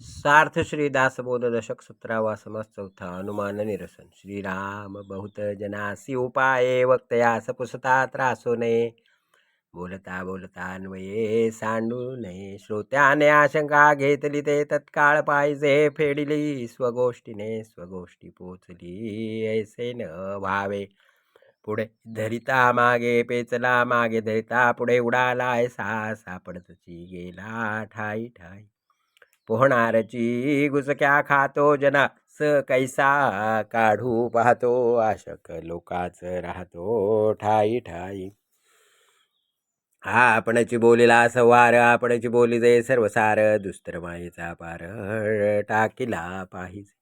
सार्थ श्री दासबोध दशक सतरावा समास चौथा अनुमान निरसन। श्रीराम बहुत जनासी उपाये वक्तया पुसता त्रासो नये। बोलता बोलता अन्वये सांडू नये। श्रोत्याने आशंका घेतली ते तत्काळ पाहिजे। फेडिली स्वगोष्टीने स्वगोष्टी पोचली ऐसे न व्हावे। पुढे धरिता मागे पेचला मागे धरिता पुढे उडाला ऐसा सापडतची गेला ठाई ठाई। पोहणारची गुसक्या खातो जना? स कैसा काढू पाहतो आशक लोकाच राहतो ठाई ठाई. आपणची बोलीला सवार आपणची बोली दे सर्वसार दुस्तर मायेचा पार टाकीला पाहिजे.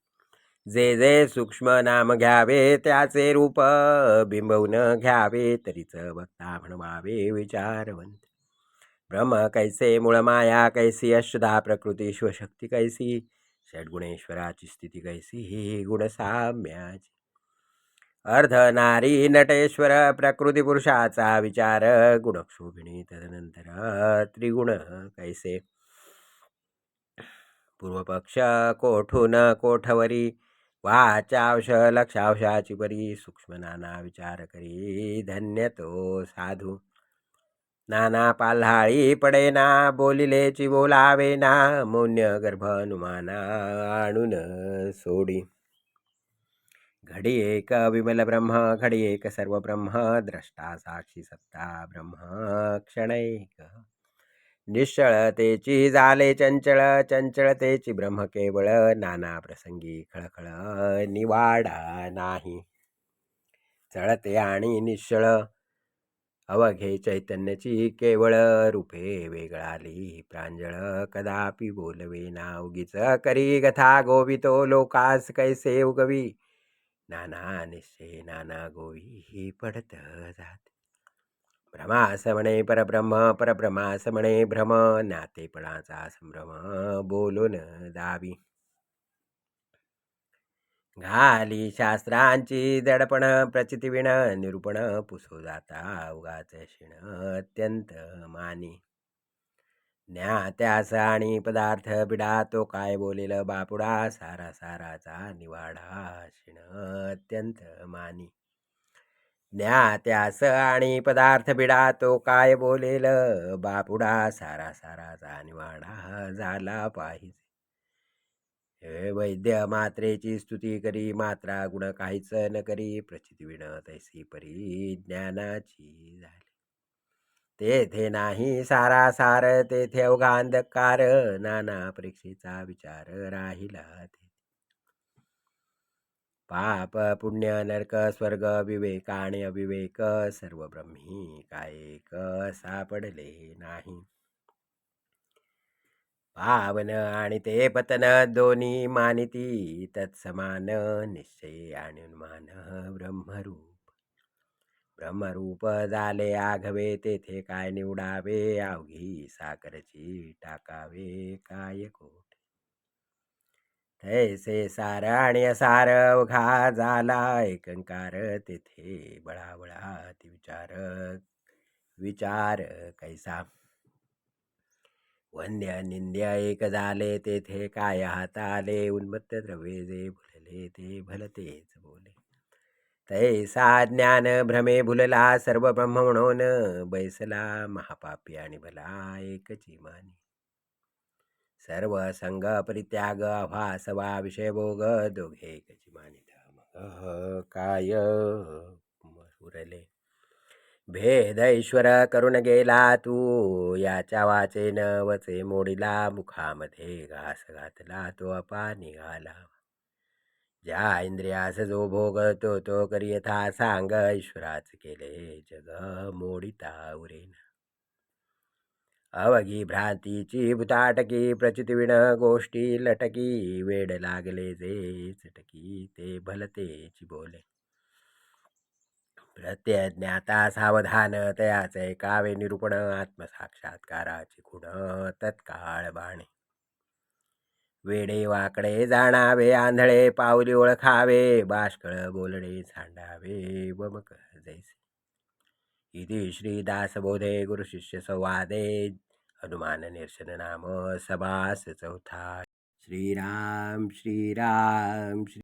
जे जे सूक्ष्म नाम घ्यावे त्याचे रूप बिंबवून घ्यावे तरीच बघता म्हणवावे विचारवंत. ब्रह्म कैसे मूळ माया कैसी अशुधा प्रकृती शिवशक्ती कैसी? षड्गुणेश्वराची स्थिती कैसी? ही गुणसाम्याची अर्ध नारी नटेश्वर प्रकृती पुरुषाचा विचार. गुणक्षोभिणी तदनंतर त्रिगुण कैसे? पूर्वपक्ष कोठून कोठवरी? वाचावश लक्षावशाची परी. सूक्ष्म नाना विचार करी. धन्य तो साधू. नाना पाल्हाळी पडेना बोलिलेची बोलावे ना मौन्य गर्भ अनुमाना आणून सोडी. घडी एक विमल ब्रह्म घडी एक सर्व ब्रह्म द्रष्टा साक्षी सत्ता ब्रह्म क्षण एक निश्चळतेची झाले चंचळ चंचळतेची ब्रह्म केवळ नाना प्रसंगी खळखळ निवाडा नाही. चळते आणि निश्चळ अवघे चैतन्याची केवळ रूपे वेगळाली प्रांजळ कदापि बोलवे ना उगीच. करी गथा गोवितो लोकास कैसे उगवी? नाना निश्चय नाना गोवी ही पडत जात. भ्रमास म्हणे परब्रह्म परब्रह्मास म्हणे भ्रम. नातेपणाचा संभ्रम बोलून दावी घाली शास्त्रांची दडपण प्रचितीविण निरूपण पुसो जाता उगाच शिण अत्यंत मानी. ज्ञात्यास आणि पदार्थ बिडा तो काय बोलेल बापुडा सारा साराचा निवाडा शिण अत्यंत मानी. ज्ञात्यास आणि पदार्थ बिडा तो काय बोलेल बापुडा सारा साराचा निवाडा झाला पाहिजे. हे वैद्य मात्रेची स्तुती करी मात्रा गुण काहीच न करी प्रचितीविण तैसी परी ज्ञानाची झाली. तेथे नाही सारा सार तेथे अवघा अंधकार नाना परीक्षेचा विचार राहिला ते पाप पुण्य नरक स्वर्ग विवेक आणि अविवेक सर्व ब्रह्मी काय सापडले नाही. पावन आणि ते पतन दोन्ही मानिती तत्समान निश्चय आणि मान ब्रह्मरूप. ब्रह्मरूप झाले आघवे तेथे काय निवडावे? अवघी साखरची टाकावे काय कोठे? तैसे सार आणि असार अवघा झाला एकंकार तेथे बळाबळा ती विचार विचार कैसा? वन्य निंद्या एक झाले तेथे काय हाताले उन्मत्त द्रव्ये जे भुलले ते भलतेच बोले. तैसा ज्ञान भ्रमे भुलला सर्व ब्रह्म म्हणून बैसला महापापी आणि भला एकची मानी. सर्व संग परित्याग अभासवा विषय भोग दोघे एकची मानिता मग काय उरले भेद ईश्वर करून गेला तू. याच्या वाचेन वचे मोडीला मुखामध्ये घास घातला तो अपा निघाला. ज्या इंद्रियास जो भोग तो तो करियथा सांग ईश्वराच केले जग मोडिता उरेन. अवघी भ्रांतीची भुताटकी प्रचितविण गोष्टी लटकी वेड लागले जे चटकी ते भलतेची बोले. प्रत्यज्ञाता सावधान तयाचे कावे निरूपण आत्मसाक्षात्काराची खुण तत्काळ बाणे. वेडे वाकडे जाणावे आंधळे पावली ओळखावे बाष्कळ बोलणे सांडावे वमक जैसे. इति श्रीदासबोधे गुरुशिष्य संवादे हनुमान निर्शन नाम सभास चौथा. श्रीराम श्रीराम श्री